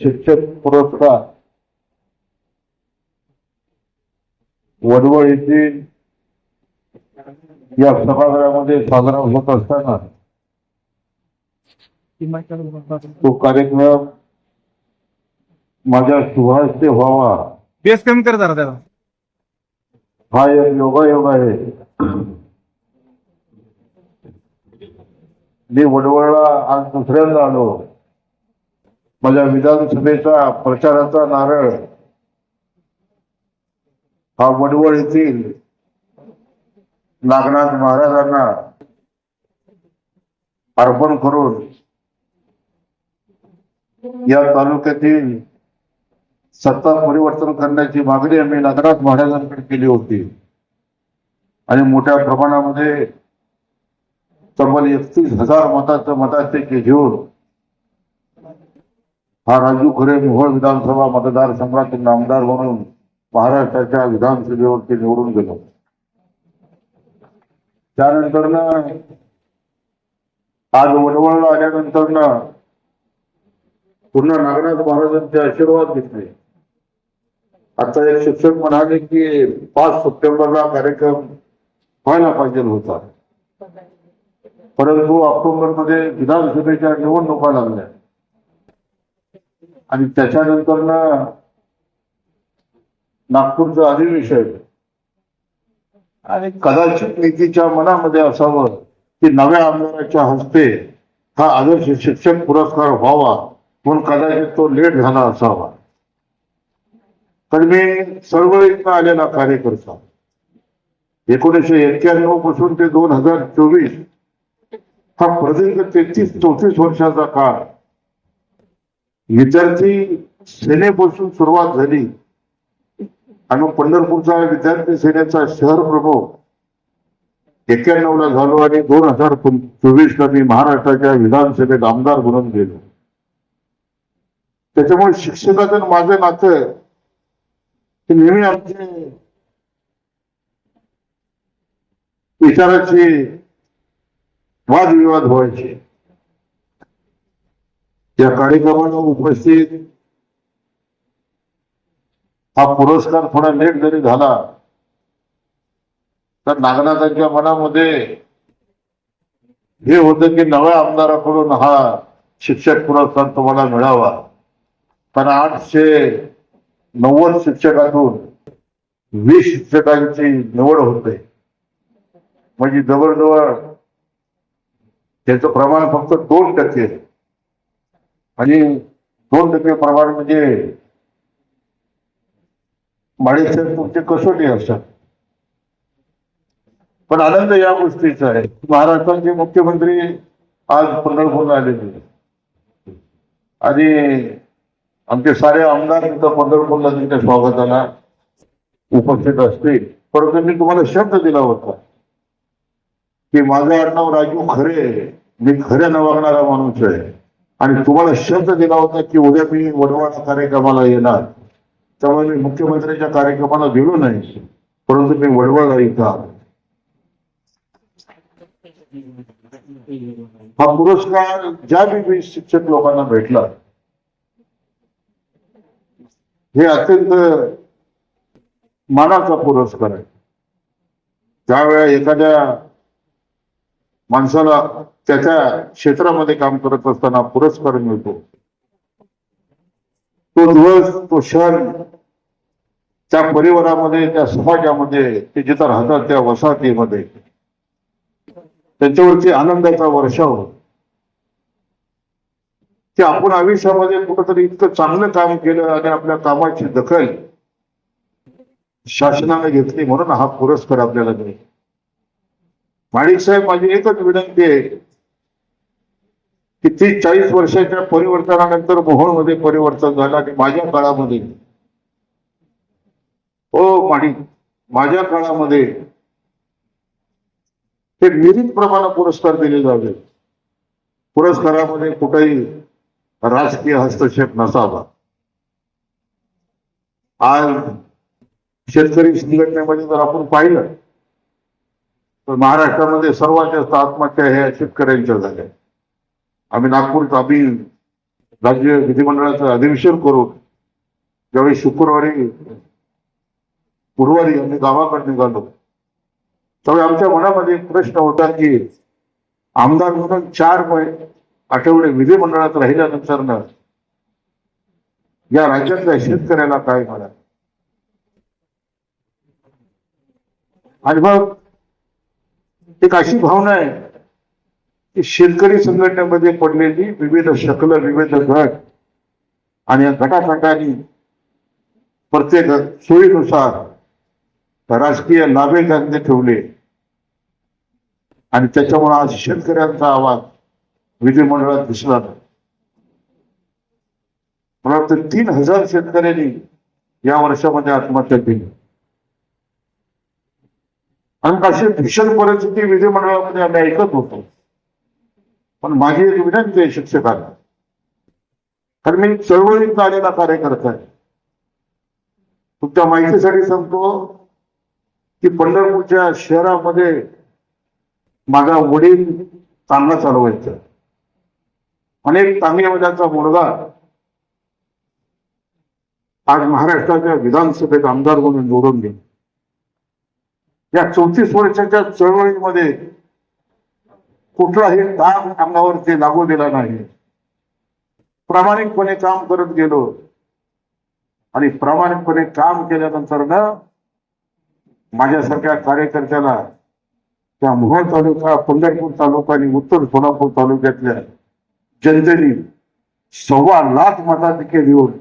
शिक्षक पुरस्कार. वडवळ येथील या सभागृहामध्ये साजरा होत असताना तो कार्यक्रम माझ्या शुभास्ते व्हावा. बेस कमी कर जरा त्याला. हा एक योगायोग आहे. मी वडवळला आज दुसऱ्यांदा आलो. माझ्या विधानसभेचा प्रचाराचा नारळ हा वडवळ येथील नागनाथ महाराजांना अर्पण करून या तालुक्यातील सत्ता परिवर्तन करण्याची मागणी आम्ही नागनाथ महाराजांकडे केली होती. आणि मोठ्या प्रमाणामध्ये तब्बल एकतीस हजार मताचं मताधिक्य घेऊन हा राजू खरे मोहोळ विधानसभा मतदारसंघातील आमदार म्हणून महाराष्ट्राच्या विधानसभेवरती निवडून गेलो. त्यानंतर आज वडवळला आल्यानंतर पुन्हा नागनाथ महाराजांचे आशीर्वाद घेतले. आता एक शिक्षक म्हणाले की पाच सप्टेंबरला कार्यक्रम व्हायला पाहिजे होता. परंतु ऑक्टोबरमध्ये विधानसभेच्या निवडणुका लागल्या. आणि त्याच्यानंतर नागपूरचं अधिवेशन. आणि कदाचित नीतीच्या मनामध्ये असावं की नव्या आमदाराच्या हस्ते हा आदर्श शिक्षक पुरस्कार व्हावा म्हणून कदाचित तो लेट झाला असावा. तर मी चळवळीतनं आलेला कार्यकर्ता एकोणीसशे एक्क्याण्णवपासून ते दोन हजार चोवीस हा प्रदीर्घ तेहतीस चौतीस वर्षाचा काळ विद्यार्थी सेनेपासून सुरुवात झाली. आणि पंढरपूरचा विद्यार्थी सेनेचा शहर प्रमुख एक्क्याण्णव ला झालो आणि दोन हजार चोवीस ला मी महाराष्ट्राच्या विधानसभेत आमदार म्हणून गेलो. त्याच्यामुळे शिक्षकाचं माझं नातं हे नेहमी आमचे विचाराचे वादविवाद व्हायचे. या कार्यक्रमाला उपस्थित हा पुरस्कार थोडा लेट जरी झाला तर नागनाथांच्या मनामध्ये हे होतं की नव्या आमदाराकडून हा शिक्षक पुरस्कार तुम्हाला मिळावा पण आठशे नव्वद शिक्षकातून वीस शिक्षकांची निवड होते म्हणजे जवळजवळ त्याचं प्रमाण फक्त दोन टक्के आहे. आणि दोन टक्के प्रमाण म्हणजे माणिकसाहेब तुमचे कसोटी असतात. पण आनंद या गोष्टीचा आहे. महाराष्ट्राचे मुख्यमंत्री आज पंढरपूरला आलेले आणि आमचे सारे आमदार तिथं पंढरपूरला त्यांच्या स्वागताला उपस्थित असतील. परंतु मी तुम्हाला शब्द दिला होता की माझं आडनाव राजू खरे मी मी न वागणारा माणूस आहे. आणि तुम्हाला शब्द दिला होता की उद्या मी वडवाडा कार्यक्रमाला येणार. त्यामुळे मी मुख्यमंत्र्यांच्या कार्यक्रमाला गेलो नाही परंतु मी वडवळला इथं हा पुरस्कार ज्या बी शिक्षक लोकांना भेटला हे अत्यंत मानाचा पुरस्कार आहे. ज्यावेळा एखाद्या माणसाला त्याच्या क्षेत्रामध्ये काम करत असताना पुरस्कार मिळतो. तो दिवस तो क्षण त्या परिवारामध्ये त्या समाजामध्ये ते जिथं राहतात त्या वसाहतीमध्ये त्यांच्यावरती आनंदाचा वर्षाव ते की आपण आयुष्यामध्ये कुठंतरी इतकं चांगलं काम केलं आणि आपल्या कामाची दखल शासनाने घेतली म्हणून हा पुरस्कार आपल्याला मिळेल माणिक साहेब माझी एकच विनंती आहे की तीस चाळीस वर्षाच्या परिवर्तनानंतर मोहोळमध्ये परिवर्तन झालं आणि माझ्या काळामध्ये. हो माणिक माझ्या काळामध्ये ते विहिरीत प्रमाणे पुरस्कार दिले जावे. पुरस्कारामध्ये कुठेही राजकीय हस्तक्षेप नसावा. आज शेतकरी संघटनेमध्ये जर आपण पाहिलं तर महाराष्ट्रामध्ये सर्वात जास्त आत्महत्या ह्या शेतकऱ्यांच्या झाल्या. आम्ही नागपूर आम्ही राज्य विधिमंडळाचं अधिवेशन करून ज्यावेळी शुक्रवारी गुरुवारी आम्ही गावाकडे निघालो. त्यावेळी आमच्या मनामध्ये एक प्रश्न होता की आमदार म्हणून चार आठवडे विधिमंडळात राहिल्यानंतर या राज्यातल्या शेतकऱ्याला काय म्हणा आणि मग एक अशी भावना आहे की शेतकरी संघटनेमध्ये पडलेली विविध शकल विविध गट आणि या गटागटांनी प्रत्येक सोयीनुसार राजकीय लाभे त्यांनी ठेवले. आणि त्याच्यामुळे आज शेतकऱ्यांचा आवाज विधिमंडळात दिसला नाही. मला वाटतं तीन हजार शेतकऱ्यांनी या वर्षामध्ये आत्महत्या केली. आणि अशी भीषण परिस्थिती विधिमंडळामध्ये आम्ही ऐकत होतो. पण माझी एक विनंती आहे शिक्षकांना. कारण मी चळवळीत आलेला कार्यकर्ता आहे. तुमच्या माहितीसाठी सांगतो की पंढरपूरच्या शहरामध्ये माझा वडील चांगला चालवायचा. अनेक चांगल्या वडिलांचा मुलगा आज महाराष्ट्राच्या विधानसभेत आमदार म्हणून निवडून गेला. या चौतीस वर्षाच्या चळवळीमध्ये कुठलाही काम अंगावरती लागू दिला नाही. प्रामाणिकपणे काम करत गेलो. आणि प्रामाणिकपणे काम केल्यानंतर ना माझ्यासारख्या कार्यकर्त्याला त्या मोहोळ तालुका पंढरपूर तालुका आणि उत्तर सोलापूर तालुक्यातल्या जनतेने सव्वा लाख मताधिके देऊन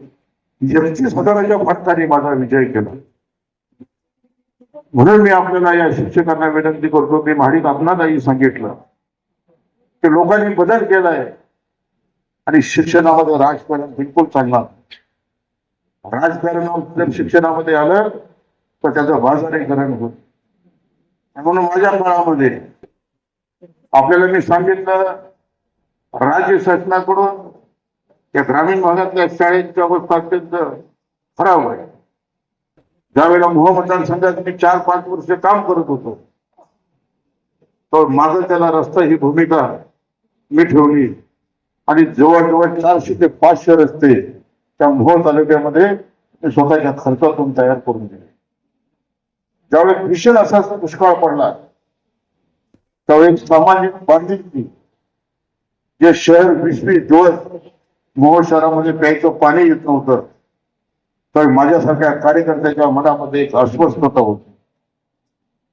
एकतीस हजाराच्या फटकाने माझा विजय केला. म्हणून मी आपल्याला या शिक्षकांना विनंती करतो की महाडिक आपणालाही सांगितलं. की लोकांनी बदल केलाय. आणि शिक्षणामध्ये राजकारण बिलकुल चालणार राजकारण जर शिक्षणामध्ये आलं तर त्याचं बाजारीकरण होत म्हणून माझ्या काळामध्ये आपल्याला मी सांगितलं राज्य शासनाकडून या ग्रामीण भागातल्या शाळेच्या अवस्था अत्यंत खराब आहे ज्यावेळेला मोह मतदारसंघात मी चार पाच वर्ष काम करत होतो तर माझं त्याला रस्ता ही भूमिका मी ठेवली. आणि जवळजवळ चारशे ते पाचशे रस्ते त्या मोहोळ तालुक्यामध्ये मी स्वतःच्या खर्चातून तयार करून दिले. ज्यावेळेस भीषण असा दुष्काळ पडला त्यावेळेस सामाजिक बांधिलकी जे शहर वीस वीस दिवस मोहोळ शहरामध्ये प्यायचं पाणी येत नव्हतं. तर माझ्यासारख्या कार्यकर्त्याच्या मनामध्ये एक अस्वस्थता होती.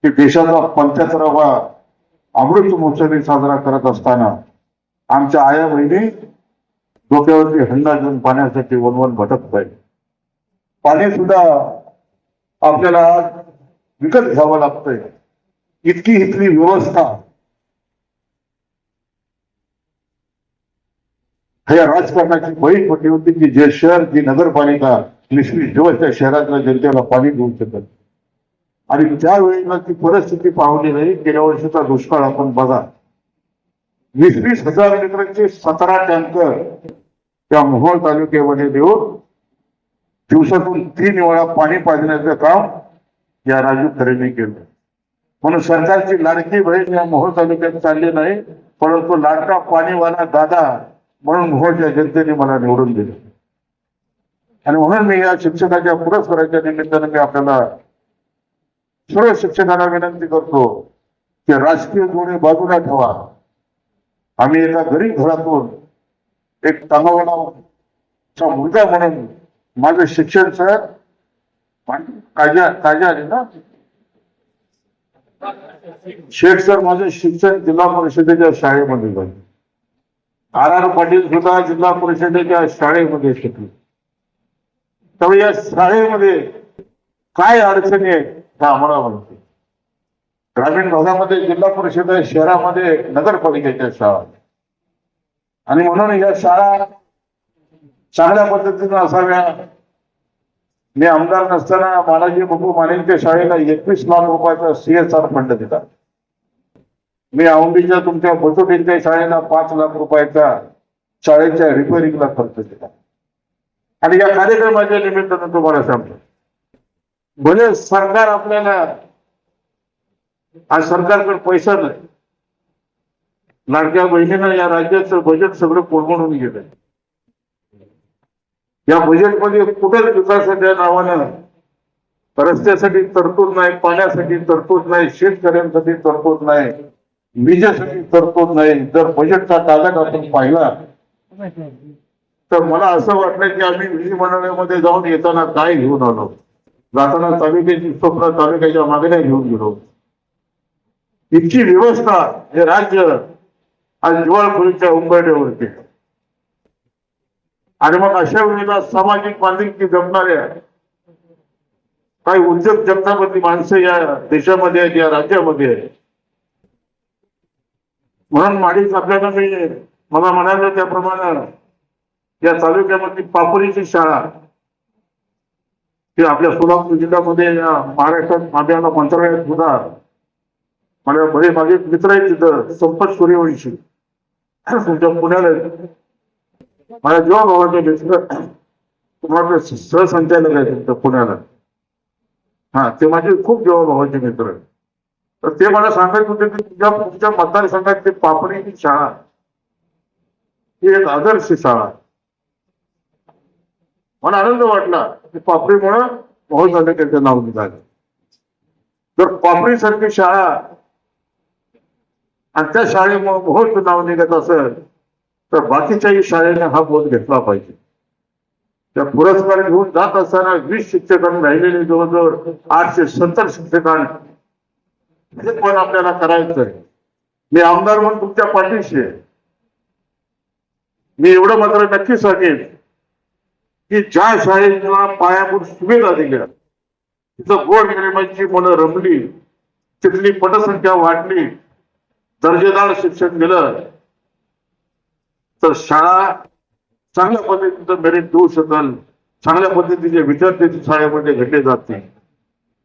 की देशाचा पंच्याहत्तरावा अमृत महोत्सवी साजरा करत असताना आमच्या आया बहिणी डोक्यावरती हंडा घेऊन पाण्यासाठी वनवन भटकत आहे पाणी सुद्धा आपल्याला विकत घ्यावं लागतंय. इतकी इथली व्यवस्था हे राजकारणाची बळी पडली होती की जे शहर जी नगरपालिका निश्चित दिवस त्या शहरातल्या जनतेला पाणी देऊ शकत आणि त्यावेळेला ती परिस्थिती पाहली नाही गेल्या वर्षीचा दुष्काळ आपण बघा. वीस वीस हजार लिटरचे सतरा टँकर त्या मोहोळ तालुक्यामध्ये देऊन दिवसातून तीन वेळा पाणी पाजण्याचं काम या राजू खरेने केलं. म्हणून सरकारची लाडकी बहीण या मोहोळ तालुक्यात चालली नाही परंतु लाडका पाणीवाला दादा म्हणून मोहोळच्या जनतेने मला निवडून दिले. आणि म्हणून मी या शिक्षकाच्या पुरस्काराच्या निमित्तानं मी आपल्याला सर्व शिक्षकांना विनंती करतो की राजकीय धोरणे बाजूला ठेवा. आम्ही एका गरीब घरातून एक तमावाला मुलगा म्हणून माझं शिक्षण सर काजा काजा आले ना? शेठ सर माझं शिक्षण जिल्हा परिषदेच्या शाळेमध्ये झालं. आर आर पाटील सुद्धा जिल्हा परिषदेच्या शाळेमध्ये शिकले. त्यामुळे या शाळेमध्ये काय अडचणी आहेत ह्या आम्हाला म्हणते ग्रामीण भागामध्ये जिल्हा परिषद आहे, शहरामध्ये नगरपालिकेच्या शाळा आणि म्हणून या शाळा चांगल्या पद्धतीनं असाव्या. मी आमदार नसताना बालाजी बपू मानेंच्या शाळेला एकवीस लाख रुपयाचा सीएसआर फंड दिला. मी औंडीच्या तुमच्या बचोटींच्या शाळेला पाच लाख रुपयाचा शाळेच्या रिपेअरिंगला खर्च दिला आणि या कार्यक्रमाच्या निमित्तानं तुम्हाला सांगतो. भले सरकार आपल्याला आज सरकारकडे पैसा नाही. लाडक्या बहिणीनं या राज्याचं बजेट सगळं कोलमडून गेलंय. या बजेटमध्ये कुठेच विकासाच्या नावानं रस्त्यासाठी तरतूद नाही पाण्यासाठी तरतूद नाही शेतकऱ्यांसाठी तरतूद नाही विजेसाठी तरतूद नाही जर बजेटचा कागद आपण पाहिला तर मला असं वाटलं की आम्ही विधिमंडळामध्ये जाऊन येताना काय घेऊन आलो? जाताना तालुक्याची स्वप्न तालुक्याच्या मागण्या घेऊन गेलो. इतकी व्यवस्था हे राज्य आज दिवाळखोरीच्या उंबरड्यावरती आणि मग अशा वेळेला सामाजिक बांधिलकी जपणाऱ्या काही उद्योग जगतामधली माणसं या देशामध्ये आहेत या राज्यामध्ये आहेत. म्हणून माडीच आपल्याला मी मला म्हणालं त्याप्रमाणे या तालुक्यामधली पापरीची शाळा. ही आपल्या सोलापूर जिल्ह्यामध्ये या महाराष्ट्रात माध्यम मंत्रालयात होता मला बरे माझे मित्र आहेत तिथं संपत सूर्यवंशी. तुमच्या पुण्याला माझ्या जेव्हा भावाचे मित्र तुम्हाला सहसंचालक आहे तुमच्या पुण्याला. हा ते माझे खूप जेव्हा भावाचे मित्र आहेत. तर ते मला सांगत होते की तुझ्या तुमच्या मतदारसंघात ते पापडीची शाळा. ही एक आदर्श शाळा. मला आनंद वाटला. की पापडीमुळे मोहोळ तालुक्याचं नाव निघालं. तर पापडी सारखी शाळा आणि त्या शाळेमुळे मोहोळचं नाव निघत असेल तर बाकीच्याही शाळेने हा बोध घेतला पाहिजे. त्या पुरस्कार घेऊन जात असताना वीस शिक्षकांनी राहिलेले जवळजवळ आठशे सत्तर शिक्षकांनी. हे पण आपल्याला करायचं आहे. मी आमदार म्हणून तुमच्या पाठीशी आहे. मी एवढं मात्र नक्की सांगेन. की ज्या शाळेला पायाभूत सुविधा दिल्या तिथं गोड निर्माणची मुलं रमली तिथली पटसंख्या वाढली दर्जेदार शिक्षण दिलं तर शाळा चांगल्या पद्धतीचं मेरिट देऊ शकेल चांगल्या पद्धतीचे विद्यार्थी शाळेमध्ये घडले जाते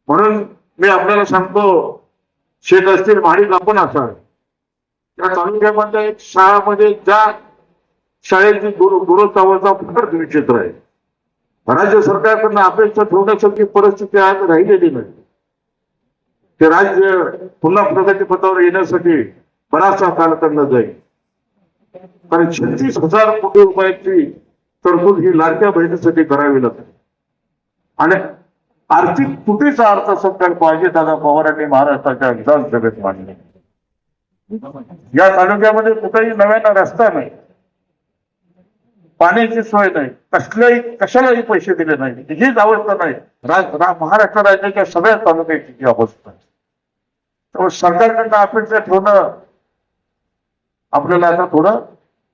म्हणून मी आपल्याला सांगतो शेत असतील माडीत आपण असाल त्या तालुक्यामध्ये एक शाळामध्ये ज्या शाळेची दूर फार क्षेत्र आहे. राज्य सरकारकडनं अपेक्षा ठेवण्यासारखी परिस्थिती आज राहिलेली नाही. ते राज्य पुन्हा प्रगतीपथावर येण्यासाठी बराचसा कालखंड जाईल. कारण छत्तीस हजार कोटी रुपयाची तरतूद ही लाडक्या बहिणीसाठी करावी लागते. आणि आर्थिक तुटीचा अर्थसंकल्प पाहिजे दादा पवारांनी महाराष्ट्राच्या विधानसभेत मांडले. या तालुक्यामध्ये कुठेही नव्यानं रस्ता नाही. पाण्याची सोय नाही. कसल्याही कशालाही पैसे दिले नाही. हीच अवस्था नाही. रा- महाराष्ट्र राज्याच्या सगळ्या तालुक्याची ही अवस्था आहे. त्यामुळे सरकारकडनं अपेक्षा ठेवणं आपल्याला आता थोडं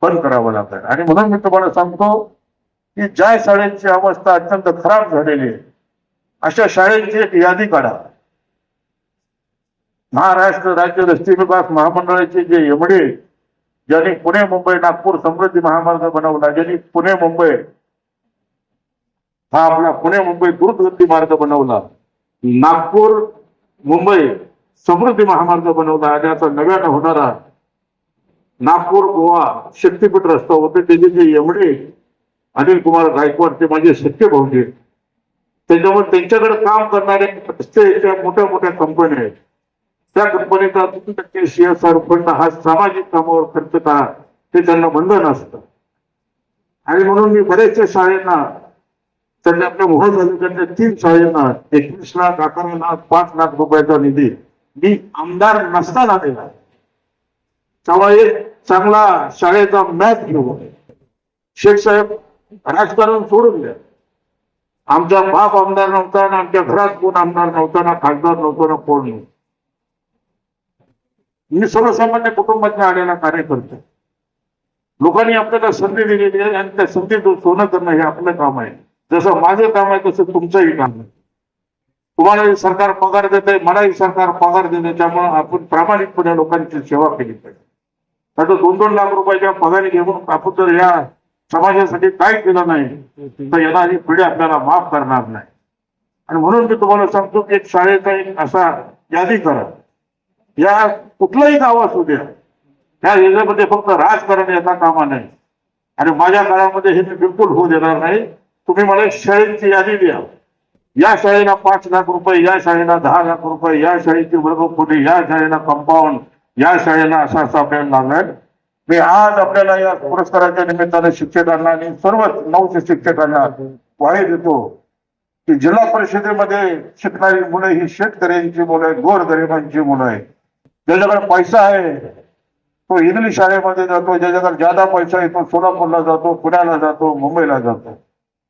बंद करावं लागतं आणि म्हणून मी तुम्हाला सांगतो की ज्या शाळेची अवस्था अत्यंत खराब झालेली आहे अशा शाळेची एक यादी काढा. महाराष्ट्र राज्य रस्ते विकास महामंडळाचे जे एमडी ज्यांनी पुणे मुंबई नागपूर समृद्धी महामार्ग बनवला ज्यांनी पुणे मुंबई हा आपला पुणे मुंबई द्रुतगती मार्ग बनवला नागपूर मुंबई समृद्धी महामार्ग बनवला आणि आता नव्यानं होणारा नागपूर गोवा शक्तीपीठ रस्ता होते त्याचे जे म्हणजे एमडी अनिल कुमार गायकवाड ते माझे शक्य भाऊजी त्याच्यामुळे त्यांच्याकडे काम करणारे रस्ते मोठ्या मोठ्या कंपन्या आहेत. त्या कंपनीचा किती टक्के सीएसआर फंड हा सामाजिक कामावर खर्च करा ते त्यांना बंधन असतं. आणि म्हणून मी बऱ्याचशा शाळेंना त्यांनी आपल्या मोहन तालुक्यातल्या तीन शाळेंना एकवीस लाख अकरा लाख पाच लाख रुपयाचा निधी मी आमदार नसताना दिला. तेव्हा एक चांगला शाळेचा मॅच घेऊ शेख साहेब राजकारण सोडून द्या. आमचा बाप आमदार नव्हता आणि आमच्या घरात कोण आमदार नव्हता ना खासदार नव्हता ना कोण नव्हतं. मी सर्वसामान्य कुटुंबातून आलेला कार्यकर्ता लोकांनी आपल्याला संधी दिलेली आहे आणि त्या संधीतून सोनं करणं हे आपलं काम आहे. जसं माझं काम आहे तसं तुमचंही काम आहे. तुम्हालाही सरकार पगार देत आहे मलाही सरकार पगार देते त्यामुळे आपण प्रामाणिकपणे लोकांची सेवा केली पाहिजे. आता दोन दोन लाख रुपयाच्या पगारी घेऊन आपण जर या समाजासाठी काय केलं नाही तर येणारी पिढी आपल्याला माफ करणार नाही. आणि म्हणून मी तुम्हाला सांगतो की एक शाळेचा एक असा यादी करा. या कुठलंही गाव असू द्या. त्या याच्यामध्ये फक्त राजकारण येता कामा नाही. आणि माझ्या काळामध्ये हे मी बिलकुल होऊ देणार नाही. तुम्ही मला शाळेची यादी द्या. या शाळेला पाच लाख रुपये या शाळेला दहा लाख रुपये या शाळेची वर्गखोली या शाळेला कंपाऊंड या शाळेला असा असा आपल्याला लागणार मी आज आपल्याला या पुरस्काराच्या निमित्ताने शिक्षकांना आणि सर्व नऊशे शिक्षकांना ग्वाही देतो. की जिल्हा परिषदेमध्ये शिकणारी मुलं ही शेतकऱ्यांची मुलं आहेत गोरगरिबांची मुलं आहेत. ज्याच्याकडे पैसा आहे तो इंग्लिश शाळेमध्ये जातो ज्याच्याकडे ज्यादा पैसा आहे तो सोलापूरला जातो पुण्याला जातो मुंबईला जातो.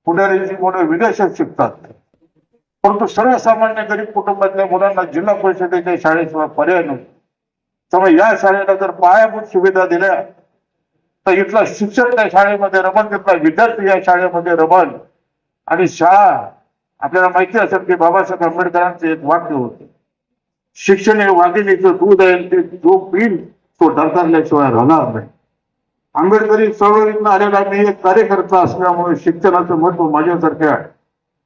पुण्याची मुलं विदेशात शिकतात. परंतु सर्वसामान्य गरीब कुटुंबातल्या मुलांना जिल्हा परिषदेच्या शाळेशिवाय पर्याय नव्हतो त्यामुळे या शाळेला जर पायाभूत सुविधा दिल्या तर इथला शिक्षक त्या शाळेमध्ये रमण तिथला विद्यार्थी या शाळेमध्ये रमण आणि शाळा आपल्याला माहिती असेल की बाबासाहेब आंबेडकरांचे एक वाक्य होते शिक्षण हे वाघिणीचं दूध आहे ते जो पिल तो डरकारल्याशिवाय राहणार नाही आंबेडकरी चळवळीतून आलेला मी एक कार्यकर्ता असल्यामुळे शिक्षणाचं महत्त्व माझ्यासारख्या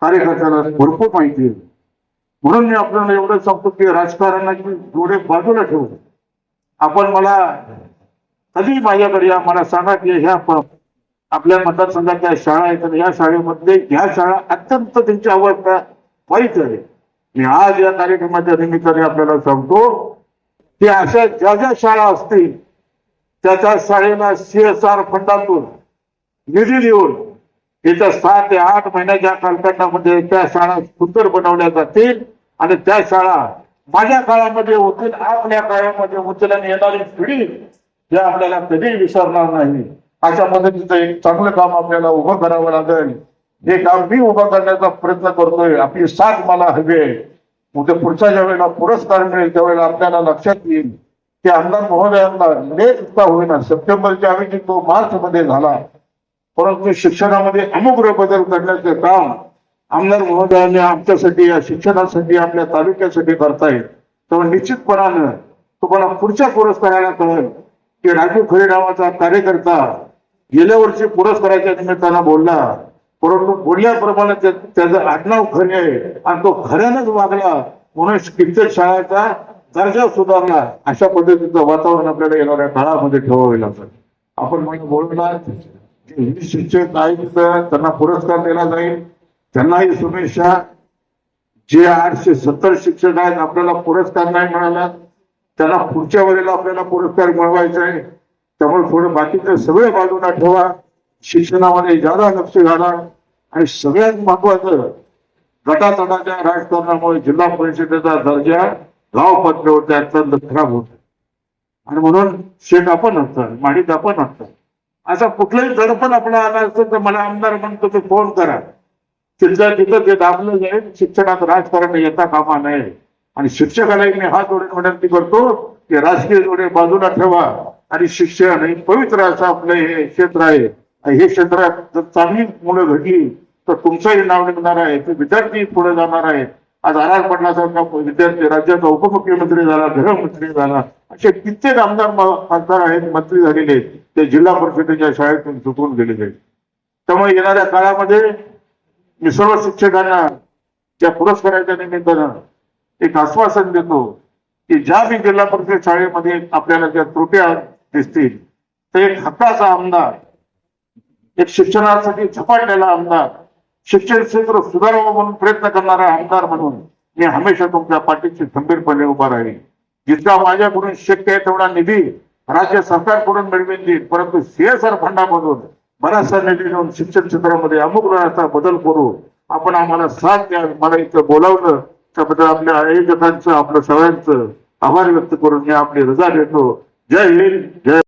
कार्यकर्त्याला भरपूर माहिती आहे म्हणून मी आपल्याला एवढं सांगतो की राजकारणाची डोळे बाजूला ठेवू आपण मला कधी माझ्याकडे या मला सांगा की ह्या प- आपल्या मतदारसंघाच्या शाळा आहेत आणि या शाळेमध्ये ह्या शाळा अत्यंत त्यांची अवस्था वाईट आहे मी आज या कार्यक्रमाच्या निमित्ताने आपल्याला सांगतो की अशा ज्या ज्या शाळा असतील त्या त्या शाळेला सीएसआर फंडातून निधी देऊन येत्या सहा ते आठ महिन्याच्या कालखंडामध्ये त्या शाळा सुंदर बनवल्या जातील आणि त्या शाळा माझ्या काळामध्ये होतील आपल्या काळामध्ये होतील आणि येणारी पिढी या आपल्याला कधी विसरणार नाही. अशा पद्धतीचं एक चांगलं काम आपल्याला उभं करावं लागेल. जे काम मी उभं करण्याचा प्रयत्न करतोय आपली साथ मला हवी आहे. उद्या पुढच्या ज्या वेळेला पुरस्कार मिळेल त्यावेळेला आपल्याला लक्षात येईल की आमदार महोदयांना लेट का होईना सप्टेंबरच्या ऐवजी तो मार्च मध्ये झाला. परंतु शिक्षणामध्ये अमुग्र बदल करण्याचे काम आमदार महोदयांनी आमच्यासाठी या शिक्षणासाठी आपल्या तालुक्यासाठी करतायत. तेव्हा निश्चितपणानं तुम्हाला पुढच्या पुरस्काराला कळेल की राजू खरे नावाचा कार्यकर्ता गेल्या वर्षी पुरस्काराच्या निमित्तानं बोलला. परंतु बोलल्याप्रमाणे त्या- त्याचं आडनाव खरे आहे. आणि तो खऱ्यानंच वागला. म्हणून कित्येक शाळेचा दर्जा सुधारला. अशा पद्धतीचं वातावरण आपल्याला येणाऱ्या काळामध्ये ठेवावे लागतं आपण म्हणजे बोलणार की हे शिक्षक आहेत त्यांना पुरस्कार दिला जाईल. त्यांनाही शुभेच्छा जे आठशे सत्तर शिक्षक आहेत आपल्याला पुरस्कार नाही मिळाला. त्यांना पुढच्या वेळेला आपल्याला पुरस्कार मिळवायचा आहे. त्यामुळे थोडं बाकीचे सगळे बाजूला ठेवा. शिक्षणामध्ये जादा लक्ष घाला आणि सगळ्यात महत्वाचं गटातटाच्या राजकारणामुळे जिल्हा परिषदेचा दर्जा गाव पातळीवरती अत्यंत खराब होत. आणि म्हणून शेट आपण असतात माडीत आपण असतात. असा कुठलाही दडपण आपला आला असेल तर मला आमदार म्हणतो ते फोन करा. तिथल्या तिथं ते दाबलं जाईल शिक्षणात राजकारण येता कामा नये. आणि शिक्षकालाही मी हात जोडून विनंती करतो की राजकीय जोडे बाजूला ठेवा. आणि शिक्षण हे पवित्र असं आपलं हे क्षेत्र आहे. हे क्षेत्रात जर चांगली मुलं घडली तर तुमचंही नाव निघणार आहे ते विद्यार्थी पुढे जाणार आहेत. आज आर आर विद्यार्थी राज्याचा उपमुख्यमंत्री झाला गृहमंत्री झाला असे कित्येक आमदार खासदार आहेत मंत्री झालेले आहेत ते जिल्हा परिषदेच्या शाळेतून सुटून गेलेले आहेत. त्यामुळे येणाऱ्या काळामध्ये मी सर्व शिक्षकांना त्या पुरस्काराच्या निमित्तानं एक आश्वासन देतो की ज्या बी जिल्हा परिषद शाळेमध्ये आपल्याला ज्या त्रुट्या दिसतील तर एक हक्काचा आमदार एक शिक्षणासाठी झपाटलेला आमदार शिक्षण क्षेत्र सुधारावं म्हणून प्रयत्न करणारा आमदार म्हणून मी हमेशा तुमच्या पाठीशी खंबीरपणे उभा राहील जितका माझ्याकडून शक्य आहे तेवढा निधी राज्य सरकारकडून मिळवून देईल परंतु सीएसआर फंडामधून बराचसा निधी देऊन शिक्षण क्षेत्रामध्ये अमुक वेळाचा बदल करू आपण आम्हाला साथ द्या. मला इथं बोलावलं. त्याबद्दल आपल्या आयोजकांचं आपल्या सगळ्यांचं आभार व्यक्त करून मी आपली रजा घेतो जय हिंद जय